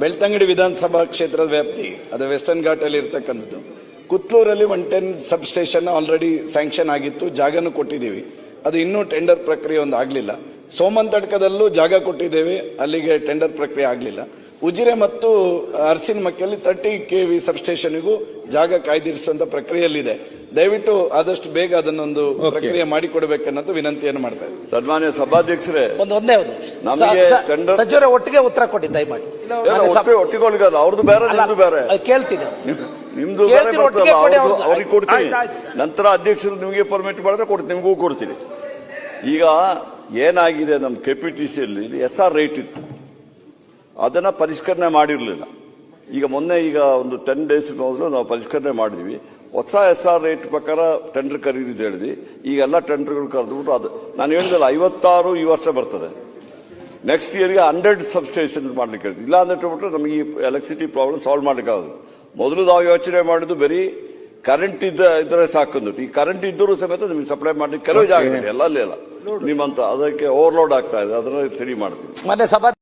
ಬೆಳ್ತಂಗಡಿ ವಿಧಾನಸಭಾ ಕ್ಷೇತ್ರದ ವ್ಯಾಪ್ತಿ, ಅದು ವೆಸ್ಟರ್ನ್ ಘಾಟ್ ಅಲ್ಲಿ ಇರ್ತಕ್ಕಂಥದ್ದು. ಕುತ್ಲೂರಲ್ಲಿ one ten sub station already sanction ಆಗಿತ್ತು, ಜಾಗನೂ ಕೊಟ್ಟಿದ್ದೀವಿ. ಅದು ಇನ್ನೂ ಟೆಂಡರ್ ಪ್ರಕ್ರಿಯೆ ಒಂದು ಆಗಲಿಲ್ಲ. ಸೋಮಂತಡ್ಕದಲ್ಲೂ ಜಾಗ ಕೊಟ್ಟಿದ್ದೇವೆ, ಅಲ್ಲಿಗೆ ಟೆಂಡರ್ ಪ್ರಕ್ರಿಯೆ ಆಗಲಿಲ್ಲ. ಉಜಿರೆ ಮತ್ತು ಅರಸಿನ ಮಕ್ಕೆಯಲ್ಲಿ ತರ್ಟಿ ಕೆ ವಿ ಸಬ್ ಸ್ಟೇಷನ್ಗೂ ಜಾಗ ಕಾಯ್ದಿರಿಸುವಂತ ಪ್ರಕ್ರಿಯೆಯಲ್ಲಿದೆ. ದಯವಿಟ್ಟು ಆದಷ್ಟು ಬೇಗ ಅದನ್ನೊಂದು ಪ್ರಕ್ರಿಯೆ ಮಾಡಿಕೊಡ್ಬೇಕನ್ನೋದು ವಿನಂತಿಯನ್ನು ಮಾಡ್ತಾ ಇದ್ದೀವಿ ಸನ್ಮಾನ್ಯ ಸಭಾಧ್ಯಕ್ಷರೇ ಒಂದು ಒಂದೇ ಒಂದು. ನಮಗೆ ಸಚಿವರ ಒಟ್ಟಿಗೆ ಉತ್ತರ ಕೊಡಿ ದಯಮಾಡಿ. ಒಟ್ಟಿಗೆ ಅವ್ರದ್ದು ಬೇರೆ ನಿಮ್ದು ಬೇರೆ. ಕೇಳ್ತೀನಿ ನಿಮ್ದು ಬೇರೆ. ಅವ್ರಿಗೆ ಕೊಡ್ತೀನಿ. ನಂತರ ಅಧ್ಯಕ್ಷರು ನಿಮಗೆ ಪರ್ಮಿಟ್ ಮಾಡಿದ್ರೆ ಕೊಡ್ತೀನಿ ನಿಮಗೂ ಕೊಡ್ತೀನಿ. ಈಗ ಏನಾಗಿದೆ ನಮ್ಮ ಕೆಪಿಟಿಸಿಯಲ್ಲಿ ಎಸ್ ಆರ್ ರೇಟ್ ಇತ್ತು. ಅದನ್ನ ಪರಿಷ್ಕರಣೆ ಮಾಡಿರಲಿಲ್ಲ. ಈಗ ಮೊನ್ನೆ ಈಗ ಒಂದು ಟೆನ್ ಡೇಸ್ ಮೊದಲು ನಾವು ಪರಿಷ್ಕರಣೆ ಮಾಡಿದ್ವಿ. ಹೊಸ ಎಸ್ ಆರ್ ರೇಟ್ ಪ್ರಕಾರ ಟೆಂಡರ್ ಕರೀದಿದ್ದು ಹೇಳಿದ್ವಿ. ಈಗೆಲ್ಲ ಟೆಂಡರ್ಗಳು ಕರೆದ್ಬಿಟ್ಟು ಅದು ನಾನು ಹೇಳಿದಲ್ಲ ಐವತ್ತಾರು ಈ ವರ್ಷ ಬರ್ತದೆ. ನೆಕ್ಸ್ಟ್ ಇಯರ್ಗೆ ಹಂಡ್ರೆಡ್ ಸಬ್ಸ್ಟೇಷನ್ ಮಾಡ್ಲಿಕ್ಕೆ ಹೇಳಿದ್ವಿ. ಇಲ್ಲ ಅಂತ ಬಿಟ್ರೆ ನಮಗೆ ಈ ಎಲೆಕ್ಟ್ರಿಸಿಟಿ ಪ್ರಾಬ್ಲಮ್ ಸಾಲ್ವ್ ಮಾಡ್ಲಿಕ್ಕೆ ಆಗೋದು ಮೊದಲು ನಾವು ಯೋಚನೆ ಮಾಡಿದ್ದು ಬರೀ ಕರೆಂಟ್ ಇದ್ದ ಇದ್ರೆ ಸಾಕೊಂಡ್ಬಿಟ್ಟು ಈ ಕರೆಂಟ್ ಇದ್ದರೂ ಸಮೇತ ನಿಮಗೆ ಸಪ್ಲೈ ಮಾಡ್ಲಿಕ್ಕೆ ಕೆಲವು ಜಾಗ ಇದೆ. ಎಲ್ಲ ಅಲ್ಲೇ ಇಲ್ಲ ನಿಮ್ಮಂತ ಅದಕ್ಕೆ ಓವರ್ಲೋಡ್ ಆಗ್ತಾ ಇದೆ. ಅದನ್ನ ಸರಿ ಮಾಡ್ತೀವಿ.